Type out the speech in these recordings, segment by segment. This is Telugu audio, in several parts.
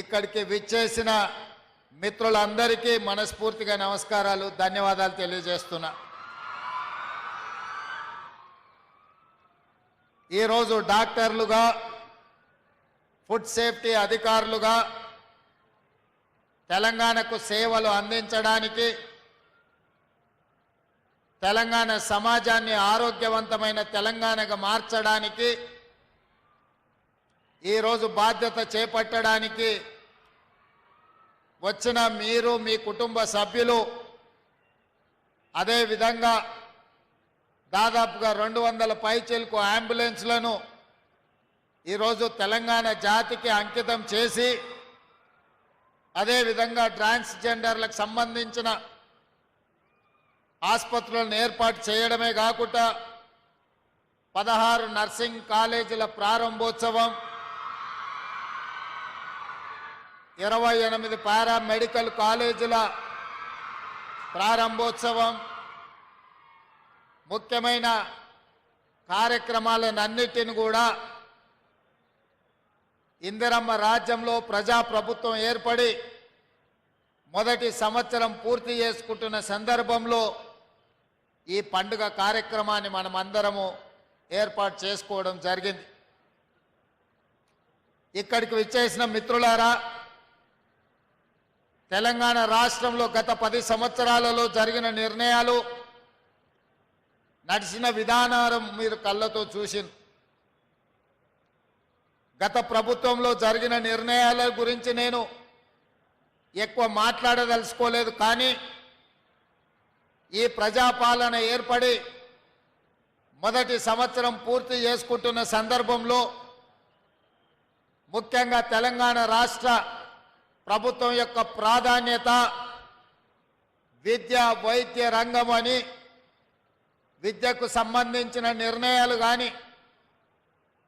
ఇక్కడికి విచ్చేసిన మిత్రులందరికీ మనస్ఫూర్తిగా నమస్కారాలు ధన్యవాదాలు తెలియజేస్తున్నా. ఈరోజు డాక్టర్లుగా ఫుడ్ సేఫ్టీ అధికారులుగా తెలంగాణకు సేవలు అందించడానికి తెలంగాణ సమాజాన్ని ఆరోగ్యవంతమైన తెలంగాణగా మార్చడానికి ఈరోజు బాధ్యత చేపట్టడానికి వచ్చిన మీరు మీ కుటుంబ సభ్యులు అదేవిధంగా దాదాపుగా రెండు వందల పైచీలకు అంబులెన్స్లను ఈరోజు తెలంగాణ జాతికి అంకితం చేసి అదేవిధంగా ట్రాన్స్జెండర్లకు సంబంధించిన ఆసుపత్రులను ఏర్పాటు చేయడమే కాకుండా పదహారు నర్సింగ్ కాలేజీల ప్రారంభోత్సవం ఇరవై ఎనిమిది పారామెడికల్ కాలేజీల ప్రారంభోత్సవం ముఖ్యమైన కార్యక్రమాలన్నిటిని కూడా ఇందిరమ్మ రాజ్యంలో ప్రజాప్రభుత్వం ఏర్పడి మొదటి సంవత్సరం పూర్తి చేసుకుంటున్న సందర్భంలో ఈ పండుగ కార్యక్రమాన్ని మనమందరము ఏర్పాటు చేసుకోవడం జరిగింది. ఇక్కడికి విచ్చేసిన మిత్రులారా తెలంగాణ రాష్ట్రంలో గత పది సంవత్సరాలలో జరిగిన నిర్ణయాలు నడిచిన విధానం మీరు కళ్ళతో చూసిన. గత ప్రభుత్వంలో జరిగిన నిర్ణయాల గురించి నేను ఎక్కువ మాట్లాడదలుచుకోలేదు కానీ ఈ ప్రజాపాలన ఏర్పడి మొదటి సంవత్సరం పూర్తి చేసుకుంటున్న సందర్భంలో ముఖ్యంగా తెలంగాణ రాష్ట్ర ప్రభుత్వం యొక్క ప్రాధాన్యత విద్య వైద్య రంగం అని విద్యకు సంబంధించిన నిర్ణయాలు కానీ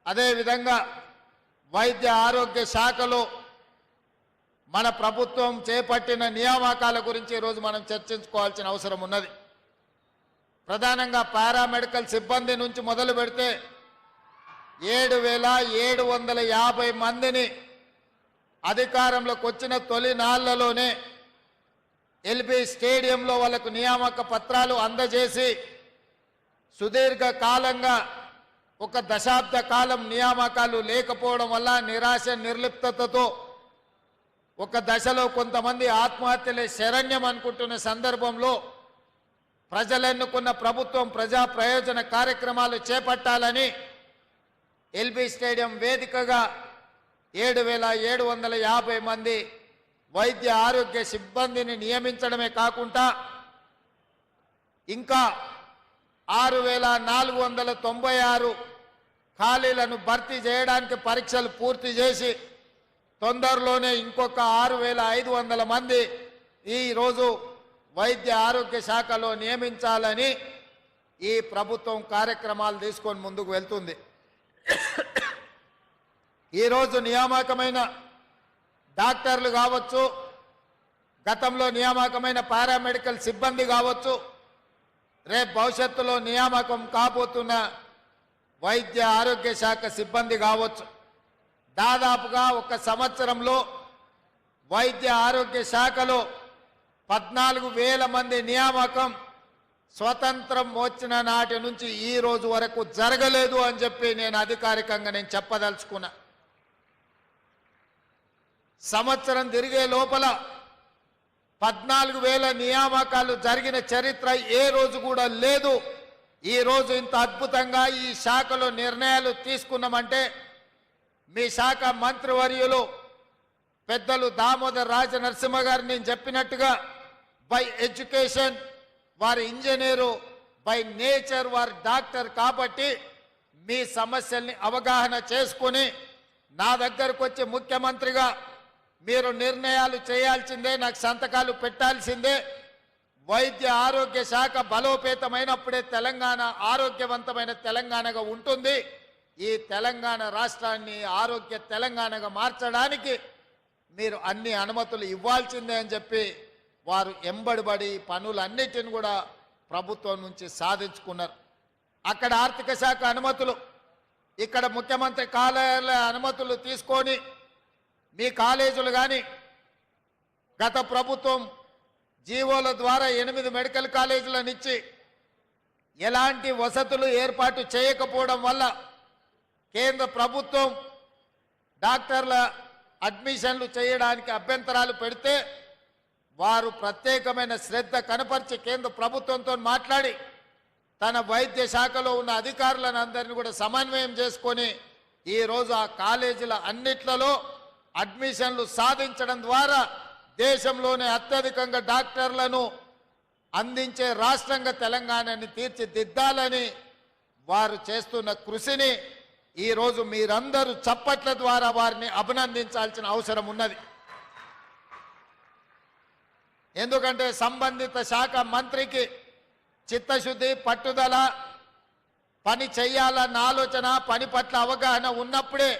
అదేవిధంగా వైద్య ఆరోగ్య శాఖలో మన ప్రభుత్వం చేపట్టిన నియామకాల గురించి ఈరోజు మనం చర్చించుకోవాల్సిన అవసరం ఉన్నది. ప్రధానంగా పారామెడికల్ సిబ్బంది నుంచి మొదలు పెడితే ఏడు వేల ఏడు వందల యాభై మందిని అధికారంలోకి వచ్చిన తొలి నాళ్ళలోనే ఎల్బీ స్టేడియంలో వాళ్ళకు నియామక పత్రాలు అందజేసి సుదీర్ఘ కాలంగా ఒక దశాబ్ద కాలం నియామకాలు లేకపోవడం వల్ల నిరాశ నిర్లిప్తతతో ఒక దశలో కొంతమంది ఆత్మహత్యలే శరణ్యం అనుకుంటున్న సందర్భంలో ప్రజలెన్నుకున్న ప్రభుత్వం ప్రజా ప్రయోజన కార్యక్రమాలు చేపట్టాలని ఎల్బీ స్టేడియం వేదికగా ఏడు వేల ఏడు వందల యాభై మంది వైద్య ఆరోగ్య సిబ్బందిని నియమించడమే కాకుండా ఇంకా ఆరు వేల నాలుగు వందల తొంభై ఆరు ఖాళీలను భర్తీ చేయడానికి పరీక్షలు పూర్తి చేసి తొందరలోనే ఇంకొక ఆరు వేల ఐదు వందల మంది ఈరోజు వైద్య ఆరోగ్య శాఖలో నియమించాలని ఈ ప్రభుత్వం కార్యక్రమాలు తీసుకొని ముందుకు వెళ్తుంది. ఈరోజు నియామకమైన డాక్టర్లు కావచ్చు గతంలో నియామకమైన పారామెడికల్ సిబ్బంది కావచ్చు రేపు భవిష్యత్తులో నియామకం కాబోతున్న వైద్య ఆరోగ్య శాఖ సిబ్బంది కావచ్చు. దాదాపుగా ఒక సంవత్సరంలో వైద్య ఆరోగ్య శాఖలో పద్నాలుగు వేల మంది నియామకం స్వతంత్రం వచ్చిన నాటి నుంచి ఈ రోజు వరకు జరగలేదు అని చెప్పి నేను అధికారికంగా నేను చెప్పదలుచుకున్నా. సంవత్సరం తిరిగే లోపల పద్నాలుగు వేల నియామకాలు జరిగిన చరిత్ర ఏ రోజు కూడా లేదు. ఈ రోజు ఇంత అద్భుతంగా ఈ శాఖలో నిర్ణయాలు తీసుకున్నామంటే మీ శాఖ మంత్రివర్యులు పెద్దలు దామోదర్ రాజ నరసింహ గారు నేను చెప్పినట్టుగా బై ఎడ్యుకేషన్ వారి ఇంజనీరు బై నేచర్ వారి డాక్టర్ కాబట్టి మీ సమస్యల్ని అవగాహన చేసుకుని నా దగ్గరకు వచ్చి ముఖ్యమంత్రిగా మీరు నిర్ణయాలు చేయాల్సిందే నాకు సంతకాలు పెట్టాల్సిందే. వైద్య ఆరోగ్య శాఖ బలోపేతమైనప్పుడే తెలంగాణ ఆరోగ్యవంతమైన తెలంగాణగా ఉంటుంది. ఈ తెలంగాణ రాష్ట్రాన్ని ఆరోగ్య తెలంగాణగా మార్చడానికి మీరు అన్ని అనుమతులు ఇవ్వాల్సిందే అని చెప్పి వారు ఎంబడిబడి పనులన్నిటిని కూడా ప్రభుత్వం నుంచి సాధించుకున్నారు. అక్కడ ఆర్థిక శాఖ అనుమతులు ఇక్కడ ముఖ్యమంత్రి కార్యాలయ అనుమతులు తీసుకొని మీ కాలేజీలు కానీ గత ప్రభుత్వం జీవోల ద్వారా ఎనిమిది మెడికల్ కాలేజీలను ఇచ్చి ఎలాంటి వసతులు ఏర్పాటు చేయకపోవడం వల్ల కేంద్ర ప్రభుత్వం డాక్టర్ల అడ్మిషన్లు చేయడానికి అభ్యంతరాలు పెడితే వారు ప్రత్యేకమైన శ్రద్ధ కనపరిచి కేంద్ర ప్రభుత్వంతో మాట్లాడి తన వైద్య శాఖలో ఉన్న అధికారులను అందరినీ కూడా సమన్వయం చేసుకొని ఈరోజు ఆ కాలేజీల అన్నిట్లలో అడ్మిషన్లు సాధించడం ద్వారా దేశంలోనే అత్యధికంగా డాక్టర్లను అందించే రాష్ట్రంగా తెలంగాణని తీర్చిదిద్దాలని వారు చేస్తున్న కృషిని ఈరోజు మీరందరూ చప్పట్ల ద్వారా వారిని అభినందించాల్సిన అవసరం ఉన్నది. ఎందుకంటే సంబంధిత శాఖ మంత్రికి చిత్తశుద్ధి పట్టుదల పని చేయాలన్న ఆలోచన పని పట్ల అవగాహన ఉన్నప్పుడే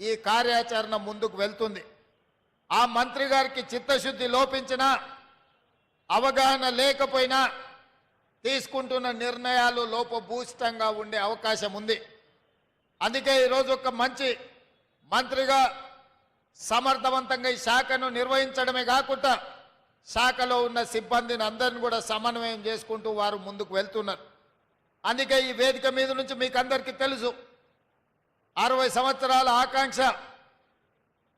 ఈ కార్యాచరణ ముందుకు వెళ్తుంది. ఆ మంత్రి గారికి చిత్తశుద్ధి లోపించినా అవగాహన లేకపోయినా తీసుకుంటున్న నిర్ణయాలు లోపభూషితంగా ఉండే అవకాశం ఉంది. అందుకే ఈరోజు ఒక మంచి మంత్రిగా సమర్థవంతంగా ఈ శాఖను నిర్వహించడమే కాకుండా శాఖలో ఉన్న సిబ్బందిని అందరిని కూడా సమన్వయం చేసుకుంటూ వారు ముందుకు వెళ్తున్నారు. అందుకే ఈ వేదిక మీద నుంచి మీకు అందరికీ తెలుసు అరవై సంవత్సరాల ఆకాంక్ష.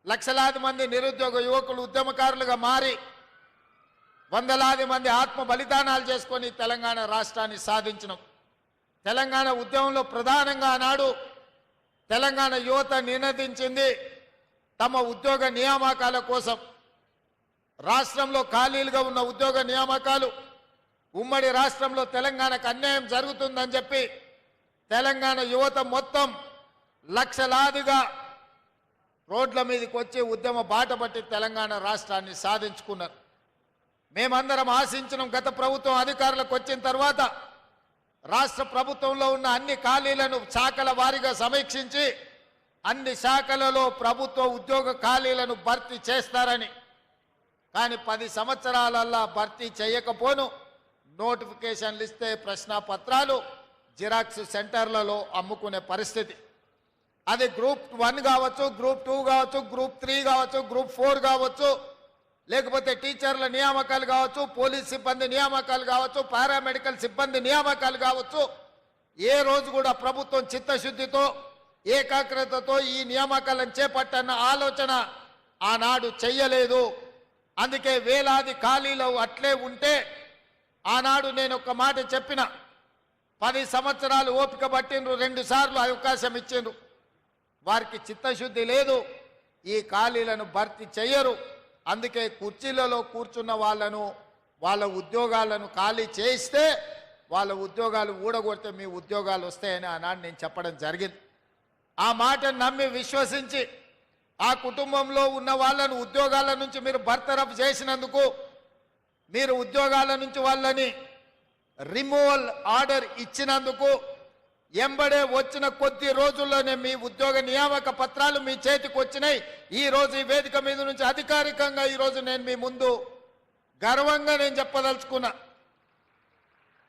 లక్షలాది మంది నిరుద్యోగ యువకులు ఉద్యమకారులుగా మారి వందలాది మంది ఆత్మ బలిదానాలు చేసుకొని తెలంగాణ రాష్ట్రాన్ని సాధించడం తెలంగాణ ఉద్యమంలో ప్రధానంగా ఆనాడు తెలంగాణ యువత నినదించింది తమ ఉద్యోగ నియామకాల కోసం. రాష్ట్రంలో ఖాళీలుగా ఉన్న ఉద్యోగ నియామకాలు ఉమ్మడి రాష్ట్రంలో తెలంగాణకు అన్యాయం జరుగుతుందని చెప్పి తెలంగాణ యువత మొత్తం లక్షలాదిగా రోడ్ల మీదకి వచ్చి ఉద్యమ బాట పట్టి తెలంగాణ రాష్ట్రాన్ని సాధించుకున్నారు. మేమందరం ఆశించిన గత ప్రభుత్వం అధికారులకు వచ్చిన తర్వాత రాష్ట్ర ప్రభుత్వంలో ఉన్న అన్ని ఖాళీలను శాఖల వారీగా సమీక్షించి అన్ని శాఖలలో ప్రభుత్వ ఉద్యోగ ఖాళీలను భర్తీ చేస్తారని. కానీ పది సంవత్సరాలల్లా భర్తీ చేయకపోను. నోటిఫికేషన్లు ఇస్తే ప్రశ్నపత్రాలు జిరాక్స్ సెంటర్లలో అమ్ముకునే పరిస్థితి. అది గ్రూప్ వన్ కావచ్చు గ్రూప్ టూ కావచ్చు గ్రూప్ త్రీ కావచ్చు గ్రూప్ ఫోర్ కావచ్చు లేకపోతే టీచర్ల నియామకాలు కావచ్చు పోలీస్ సిబ్బంది నియామకాలు కావచ్చు పారామెడికల్ సిబ్బంది నియామకాలు కావచ్చు ఏ రోజు కూడా ప్రభుత్వం చిత్తశుద్ధితో ఏకాగ్రతతో ఈ నియామకాలను చేపట్టన్న ఆలోచన ఆనాడు చెయ్యలేదు. అందుకే వేలాది ఖాళీలు అట్లే ఉంటే ఆనాడు నేను ఒక మాట చెప్పిన పది సంవత్సరాలు ఓపిక పట్టిండ్రు రెండుసార్లు అవకాశం ఇచ్చిండ్రు. వారికి చిత్తశుద్ధి లేదు. ఈ ఖాళీలను భర్తీ చేయరు అందుకే కుర్చీలలో కూర్చున్న వాళ్ళను వాళ్ళ ఉద్యోగాలను ఖాళీ చేయిస్తే వాళ్ళ ఉద్యోగాలు ఊడగొడితే మీ ఉద్యోగాలు వస్తాయని ఆనాడు నేను చెప్పడం జరిగింది. ఆ మాటను నమ్మి విశ్వసించి ఆ కుటుంబంలో ఉన్న వాళ్ళను ఉద్యోగాల నుంచి మీరు బర్తరఫ్ చేసినందుకు మీరు ఉద్యోగాల నుంచి వాళ్ళని రిమూవల్ ఆర్డర్ ఇచ్చినందుకు ఎంబడే వచ్చిన కొద్ది రోజుల్లోనే మీ ఉద్యోగ నియామక పత్రాలు మీ చేతికి వచ్చినాయి. ఈ రోజు ఈ వేదిక మీద నుంచి అధికారికంగా ఈరోజు నేను మీ ముందు గర్వంగా నేను చెప్పదలుచుకున్నా.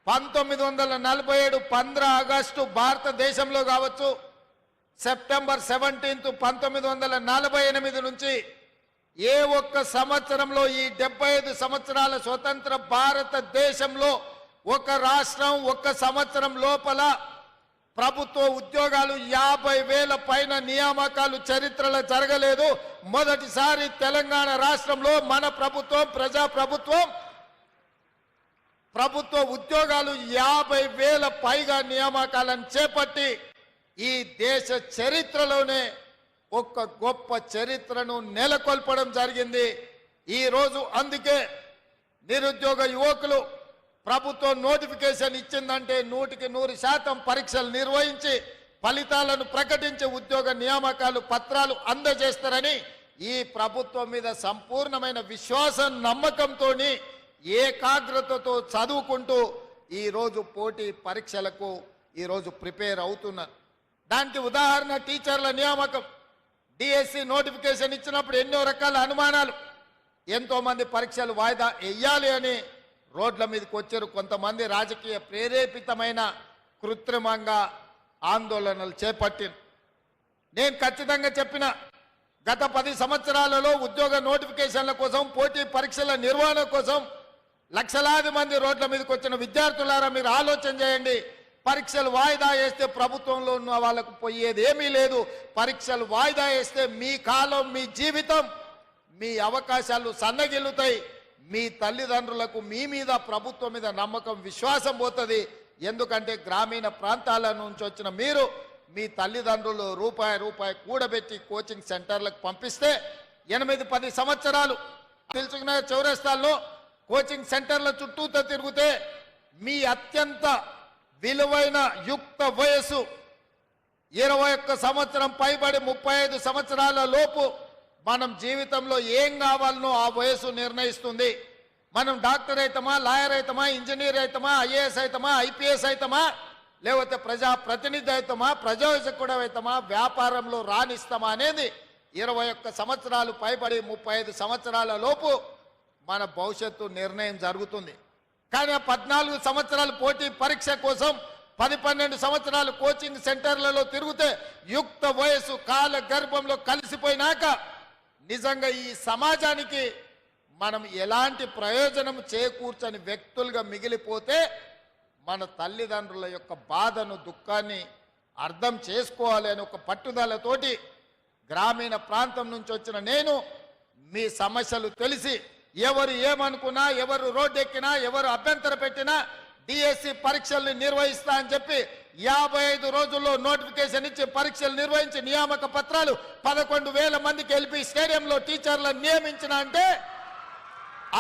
పంతొమ్మిది వందల నలభై ఏడు పంద్ర ఆగస్టు భారతదేశంలో కావచ్చు సెప్టెంబర్ సెవెంటీన్త్ పంతొమ్మిది వందల నలభై ఎనిమిది నుంచి ఏ ఒక్క సంవత్సరంలో ఈ డెబ్బై ఐదు సంవత్సరాల స్వతంత్ర భారతదేశంలో ఒక రాష్ట్రం ఒక్క సంవత్సరం లోపల ప్రభుత్వ ఉద్యోగాలు యాభై వేల పైన నియామకాలు చరిత్రలో జరగలేదు. మొదటిసారి తెలంగాణ రాష్ట్రంలో మన ప్రభుత్వం ప్రజా ప్రభుత్వం ప్రభుత్వ ఉద్యోగాలు యాభై వేల పైగా నియామకాలను చేపట్టి ఈ దేశ చరిత్రలోనే ఒక గొప్ప చరిత్రను నెలకొల్పడం జరిగింది. ఈరోజు అందుకే నిరుద్యోగ యువకులు ప్రభుత్వం నోటిఫికేషన్ ఇచ్చిందంటే నూటికి నూరు శాతం పరీక్షలు నిర్వహించి ఫలితాలను ప్రకటించి ఉద్యోగ నియామకాలు పత్రాలు అందజేస్తారని ఈ ప్రభుత్వం మీద సంపూర్ణమైన విశ్వాసం నమ్మకంతో ఏకాగ్రతతో చదువుకుంటూ ఈరోజు పోటీ పరీక్షలకు ఈరోజు ప్రిపేర్ అవుతున్నారు. దానికి ఉదాహరణ టీచర్ల నియామకం. డిఎస్సి నోటిఫికేషన్ ఇచ్చినప్పుడు ఎన్నో రకాల అనుమానాలు. ఎంతోమంది పరీక్షలు వాయిదా వెయ్యాలి అని రోడ్ల మీదకి వచ్చారు కొంతమంది రాజకీయ ప్రేరేపితమైన కృత్రిమంగా ఆందోళనలు చేపట్టిన నేను ఖచ్చితంగా చెప్పిన గత పది సంవత్సరాలలో ఉద్యోగ నోటిఫికేషన్ల కోసం పోటీ పరీక్షల నిర్వహణ కోసం లక్షలాది మంది రోడ్ల మీదకి వచ్చిన విద్యార్థులారా మీరు ఆలోచన చేయండి. పరీక్షలు వాయిదా వేస్తే ప్రభుత్వంలో ఉన్న వాళ్ళకు పోయేది ఏమీ లేదు. పరీక్షలు వాయిదా వేస్తే మీ కాలం మీ జీవితం మీ అవకాశాలు సన్నగిల్లుతాయి. మీ తల్లిదండ్రులకు మీ మీద ప్రభుత్వం మీద నమ్మకం విశ్వాసం పోతుంది. ఎందుకంటే గ్రామీణ ప్రాంతాల నుంచి వచ్చిన మీరు మీ తల్లిదండ్రులు రూపాయి రూపాయి కూడబెట్టి కోచింగ్ సెంటర్లకు పంపిస్తే ఎనిమిది పది సంవత్సరాలు తెలుసుకున్న చౌరస్తాల్లో కోచింగ్ సెంటర్ల చుట్టూతో తిరిగితే మీ అత్యంత విలువైన యుక్త వయసు ఇరవై ఒక్క సంవత్సరం పైబడి ముప్పై ఐదు సంవత్సరాల లోపు మనం జీవితంలో ఏం కావాలనో ఆ వయసు నిర్ణయిస్తుంది. మనం డాక్టర్ అవుతామా లాయర్ అవుతామా ఇంజనీర్ అవుతామా ఐఏఎస్ అవుతామా ఐపీఎస్ అవుతామా లేకపోతే ప్రజా ప్రతినిధి అవుతామా ప్రజోజకుడు అవుతామా వ్యాపారంలో రాణిస్తామా అనేది ఇరవై ఒక్క సంవత్సరాలు పైబడి ముప్పై ఐదు సంవత్సరాల లోపు మన భవిష్యత్తు నిర్ణయం జరుగుతుంది. కానీ పద్నాలుగు సంవత్సరాలు పోటీ పరీక్ష కోసం పది పన్నెండు సంవత్సరాలు కోచింగ్ సెంటర్లలో తిరిగితే యుక్త వయసు కాల గర్భంలో కలిసిపోయినాక నిజంగా ఈ సమాజానికి మనం ఎలాంటి ప్రయోజనం చేకూర్చని వ్యక్తులుగా మిగిలిపోతే మన తల్లిదండ్రుల యొక్క బాధను దుఃఖాన్ని అర్థం చేసుకోవాలి అని ఒక పట్టుదలతోటి గ్రామీణ ప్రాంతం నుంచి వచ్చిన నేను మీ సమస్యలు తెలిసి ఎవరు ఏమనుకున్నా ఎవరు రోడ్డెక్కినా ఎవరు అభ్యంతర పెట్టినా డిఎస్సి పరీక్షల్ని నిర్వహిస్తా అని చెప్పి యాభై ఐదు రోజుల్లో నోటిఫికేషన్ ఇచ్చి పరీక్షలు నిర్వహించి నియామక పత్రాలు పదకొండు వేల మందికి ఎల్పి స్టేడియంలో టీచర్లను నియమించిన అంటే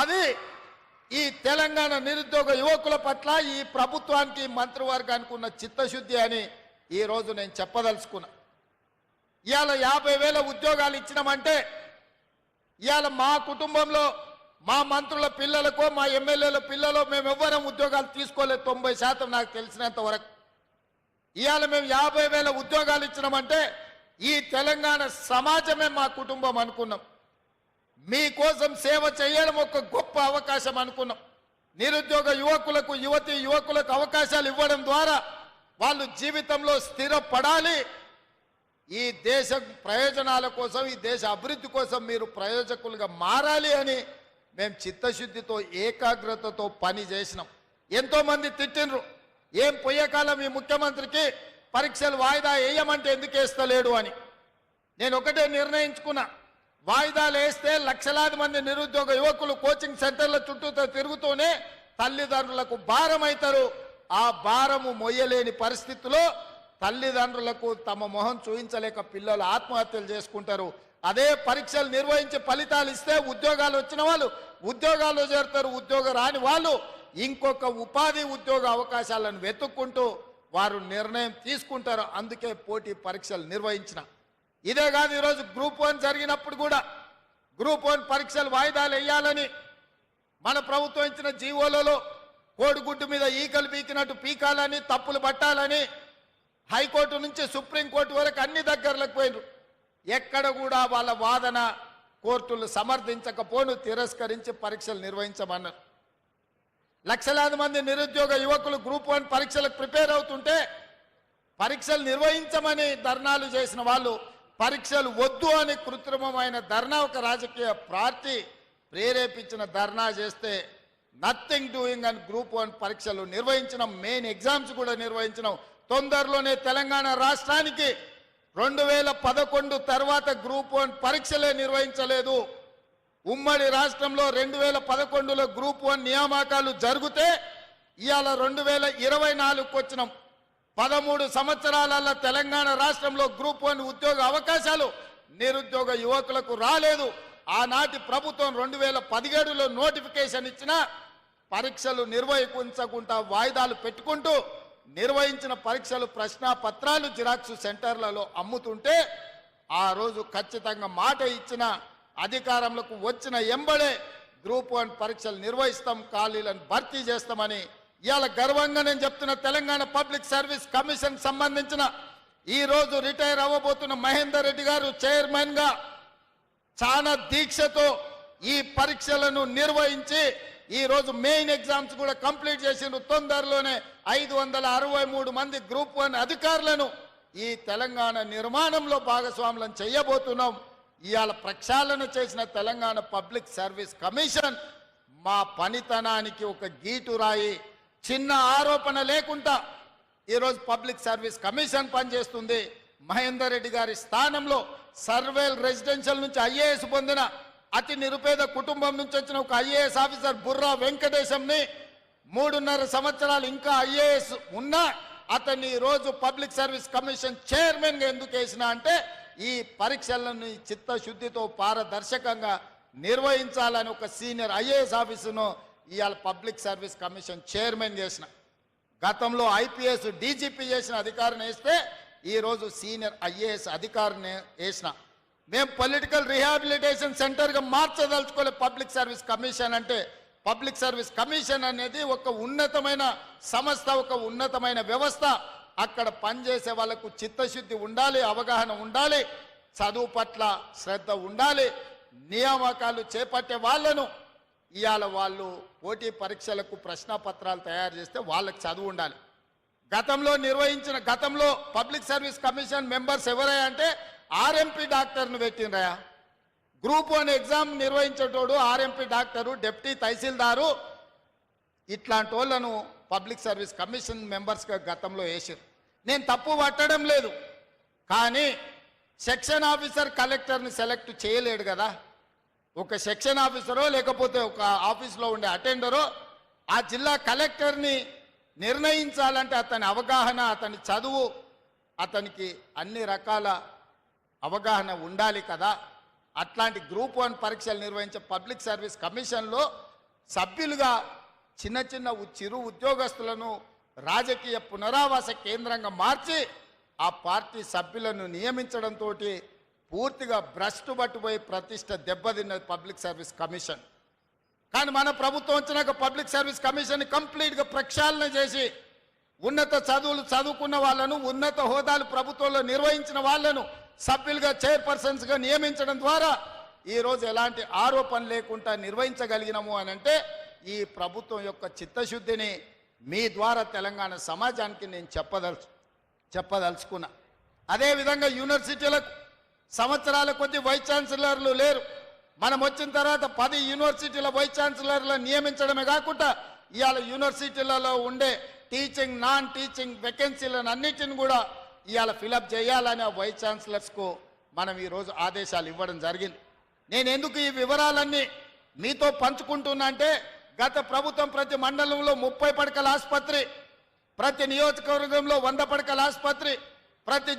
అది ఈ తెలంగాణ నిరుద్యోగ యువకుల పట్ల ఈ ప్రభుత్వానికి మంత్రివర్గానికి ఉన్న చిత్తశుద్ధి అని ఈ రోజు నేను చెప్పదలుచుకున్నా. ఇవాళ యాభై వేల ఉద్యోగాలు ఇచ్చినామంటే ఇవాళ మా కుటుంబంలో మా మంత్రుల పిల్లలకో మా ఎమ్మెల్యేల పిల్లలు మేము ఎవ్వరం ఉద్యోగాలు తీసుకోలేదు తొంభై శాతం నాకు తెలిసినంత వరకు. ఇవాళ మేము యాభై వేల ఉద్యోగాలు ఇచ్చినామంటే ఈ తెలంగాణ సమాజమే మా కుటుంబం అనుకున్నాం. మీకోసం సేవ చేయడం ఒక గొప్ప అవకాశం అనుకున్నాం. నిరుద్యోగ యువకులకు యువతి యువకులకు అవకాశాలు ఇవ్వడం ద్వారా వాళ్ళు జీవితంలో స్థిరపడాలి. ఈ దేశ ప్రయోజనాల కోసం ఈ దేశ అభివృద్ధి కోసం మీరు ప్రయోజకులుగా మారాలి అని మేము చిత్తశుద్ధితో ఏకాగ్రతతో పని చేసినాం. ఎంతోమంది తిట్టినరు ఏం పొయ్యకాలం ఈ ముఖ్యమంత్రికి పరీక్షలు వాయిదా వేయమంటే ఎందుకు వేస్తలేడు అని. నేను ఒకటే నిర్ణయించుకున్నా. వాయిదాలు వేస్తే లక్షలాది మంది నిరుద్యోగ యువకులు కోచింగ్ సెంటర్ల చుట్టూతో తిరుగుతూనే తల్లిదండ్రులకు భారం అవుతారు ఆ భారము మొయ్యలేని పరిస్థితిలో తల్లిదండ్రులకు తమ మొహం చూపించలేక పిల్లలు ఆత్మహత్యలు చేసుకుంటారు. అదే పరీక్షలు నిర్వహించి ఫలితాలు ఇస్తే ఉద్యోగాలు వచ్చిన వాళ్ళు ఉద్యోగాల్లో చేరుతారు. ఉద్యోగం రాని వాళ్ళు ఇంకొక ఉపాధి ఉద్యోగ అవకాశాలను వెతుక్కుంటూ వారు నిర్ణయం తీసుకుంటారు. అందుకే పోటీ పరీక్షలు నిర్వహించిన. ఇదే కాదు ఈరోజు గ్రూప్ వన్ జరిగినప్పుడు కూడా గ్రూప్ వన్ పరీక్షలు వాయిదాలు వేయాలని మన ప్రభుత్వం ఇచ్చిన జీవోలలో కోడిగుడ్డు మీద ఈకలు పీకినట్టు పీకాలని తప్పులు పట్టాలని హైకోర్టు నుంచి సుప్రీంకోర్టు వరకు అన్ని దగ్గరలకు పోయినరు ఎక్కడ కూడా వాళ్ళ వాదన కోర్టులు సమర్థించకపోను తిరస్కరించి పరీక్షలు నిర్వహించమన్నారు. లక్షలాది మంది నిరుద్యోగ యువకులు గ్రూప్ వన్ పరీక్షలకు ప్రిపేర్ అవుతుంటే పరీక్షలు నిర్వహించమని ధర్నాలు చేసిన వాళ్ళు పరీక్షలు వద్దు అని కృత్రిమమైన ధర్నా ఒక రాజకీయ పార్టీ ప్రేరేపించిన ధర్నా చేస్తే నథింగ్ డూయింగ్ అని గ్రూప్ వన్ పరీక్షలు నిర్వహించడం మెయిన్ ఎగ్జామ్స్ కూడా నిర్వహించడం తొందరలోనే తెలంగాణ రాష్ట్రానికి రెండు వేల పదకొండు తర్వాత గ్రూప్ వన్ పరీక్షలే నిర్వహించలేదు. ఉమ్మడి రాష్ట్రంలో రెండు వేల పదకొండులో గ్రూప్ వన్ నియామకాలు జరిగితే ఇవాళ రెండు వేల ఇరవై నాలుగుకి వచ్చినాం పదమూడు సంవత్సరాలలో తెలంగాణ రాష్ట్రంలో గ్రూప్ వన్ ఉద్యోగ అవకాశాలు నిరుద్యోగ యువకులకు రాలేదు. ఆనాటి ప్రభుత్వం రెండు వేల పదిహేడులో నోటిఫికేషన్ ఇచ్చిన పరీక్షలు నిర్వహించకుండా వాయిదాలు పెట్టుకుంటూ నిర్వహించిన పరీక్షలు ప్రశ్న పత్రాలు జిరాక్స్ సెంటర్లలో అమ్ముతుంటే ఆ రోజు ఖచ్చితంగా మాట ఇచ్చిన అధికారంలోకి వచ్చిన ఎంబడే గ్రూప్ వన్ పరీక్షలు నిర్వహిస్తాం ఖాళీలను భర్తీ చేస్తామని ఇవాళ గర్వంగా నేను చెప్తున్న తెలంగాణ పబ్లిక్ సర్వీస్ కమిషన్ సంబంధించిన ఈరోజు రిటైర్ అవ్వబోతున్న మహేందర్ రెడ్డి గారు చైర్మన్గా చాలా దీక్షతో ఈ పరీక్షలను నిర్వహించి ఈరోజు మెయిన్ ఎగ్జామ్స్ కూడా కంప్లీట్ చేసిన తొందరలోనే ఐదు వందల అరవై మూడు మంది గ్రూప్ వన్ అధికారులను ఈ తెలంగాణ నిర్మాణంలో భాగస్వాములను చేయబోతున్నాం. ఇవాళ ప్రక్షాళన చేసిన తెలంగాణ పబ్లిక్ సర్వీస్ కమిషన్ మా పనితనానికి ఒక గీటు రాయి చిన్న ఆరోపణ లేకుండా ఈరోజు పబ్లిక్ సర్వీస్ కమిషన్ పనిచేస్తుంది. మహేందర్ రెడ్డి గారి స్థానంలో సర్వేల్ రెసిడెన్షియల్ నుంచి ఐఏఎస్ పొందిన అతి నిరుపేద కుటుంబం నుంచి వచ్చిన ఒక ఐఏఎస్ ఆఫీసర్ బుర్రా వెంకటేశంని మూడున్నర సంవత్సరాలు ఇంకా ఐఏఎస్ ఉన్నా అతన్ని ఈ రోజు పబ్లిక్ సర్వీస్ కమిషన్ చైర్మన్గా ఎందుకు వేసినా అంటే ఈ పరీక్షలను చిత్తశుద్ధితో పారదర్శకంగా నిర్వహించాలని ఒక సీనియర్ ఐఏఎస్ ఆఫీసును ఇవాళ పబ్లిక్ సర్వీస్ కమిషన్ చైర్మన్ చేసిన. గతంలో ఐపీఎస్ డీజీపీ చేసిన అధికారిని వేస్తే ఈరోజు సీనియర్ ఐఏఎస్ అధికారిని వేసిన. మేము పొలిటికల్ రీహాబిలిటేషన్ సెంటర్గా మార్చదలుచుకోలే పబ్లిక్ సర్వీస్ కమిషన్ అంటే పబ్లిక్ సర్వీస్ కమిషన్ అనేది ఒక ఉన్నతమైన సంస్థ ఒక ఉన్నతమైన వ్యవస్థ. అక్కడ పనిచేసే వాళ్ళకు చిత్తశుద్ధి ఉండాలి అవగాహన ఉండాలి చదువు పట్ల శ్రద్ధ ఉండాలి నియామకాలు చేపట్టే వాళ్ళను. ఇవాళ వాళ్ళు పోటీ పరీక్షలకు ప్రశ్నపత్రాలు తయారు చేస్తే వాళ్ళకి చదువు ఉండాలి. గతంలో నిర్వహించిన గతంలో పబ్లిక్ సర్వీస్ కమిషన్ మెంబర్స్ ఎవరయ్యా అంటే ఆర్ఎంపీ డాక్టర్ను పెట్టినరయా గ్రూప్ వన్ ఎగ్జామ్ నిర్వహించేటోడు ఆర్ఎంపీ డాక్టరు డెప్యూటీ తహసీల్దారు. ఇట్లాంటి వాళ్ళను పబ్లిక్ సర్వీస్ కమిషన్ మెంబర్స్గా గతంలో వేసారు. నేను తప్పు పట్టడం లేదు. కానీ సెక్షన్ ఆఫీసర్ కలెక్టర్ని సెలెక్ట్ చేయలేడు కదా. ఒక సెక్షన్ ఆఫీసరో లేకపోతే ఒక ఆఫీస్లో ఉండే అటెండరో ఆ జిల్లా కలెక్టర్ని నిర్ణయించాలంటే అతని అవగాహన అతని చదువు అతనికి అన్ని రకాల అవగాహన ఉండాలి కదా. అట్లాంటి గ్రూప్ వన్ పరీక్షలు నిర్వహించే పబ్లిక్ సర్వీస్ కమిషన్లో సభ్యులుగా చిన్న చిన్న చిరు ఉద్యోగస్తులను రాజకీయ పునరావాస కేంద్రంగా మార్చి ఆ పార్టీ సభ్యులను నియమించడంతో పూర్తిగా భ్రష్టు పట్టుపోయి ప్రతిష్ట దెబ్బతిన్నది పబ్లిక్ సర్వీస్ కమిషన్. కానీ మన ప్రభుత్వం వచ్చినాక పబ్లిక్ సర్వీస్ కమిషన్ కంప్లీట్గా ప్రక్షాళన చేసి ఉన్నత చదువులు చదువుకున్న వాళ్ళను ఉన్నత హోదాలు ప్రభుత్వంలో నిర్వహించిన వాళ్ళను సభ్యులుగా చైర్పర్సన్స్గా నియమించడం ద్వారా ఈ రోజు ఎలాంటి ఆరోపణ లేకుండా నిర్వహించగలిగినాము అని అంటే ఈ ప్రభుత్వం యొక్క చిత్తశుద్ధిని మీ ద్వారా తెలంగాణ సమాజానికి నేను చెప్పదలుచు చెప్పదలుచుకున్నా. అదేవిధంగా యూనివర్సిటీలకు సంవత్సరాల కొద్ది వైస్ ఛాన్సలర్లు లేరు. మనం వచ్చిన తర్వాత పది యూనివర్సిటీల వైస్ ఛాన్సలర్లను నియమించడమే కాకుండా ఇవాళ యూనివర్సిటీలలో ఉండే టీచింగ్ నాన్ టీచింగ్ వేకెన్సీలను అన్నిటిని కూడా ఇవాళ ఫిలప్ చేయాలని ఆ వైస్ ఛాన్సలర్స్కు మనం ఈరోజు ఆదేశాలు ఇవ్వడం జరిగింది. నేను ఎందుకు ఈ వివరాలన్నీ మీతో పంచుకుంటున్నా అంటే గత ప్రభుత్వం ప్రతి మండలంలో ముప్పై పడకల ఆసుపత్రి ప్రతి నియోజకవర్గంలో వంద పడకల ఆసుపత్రి ప్రతి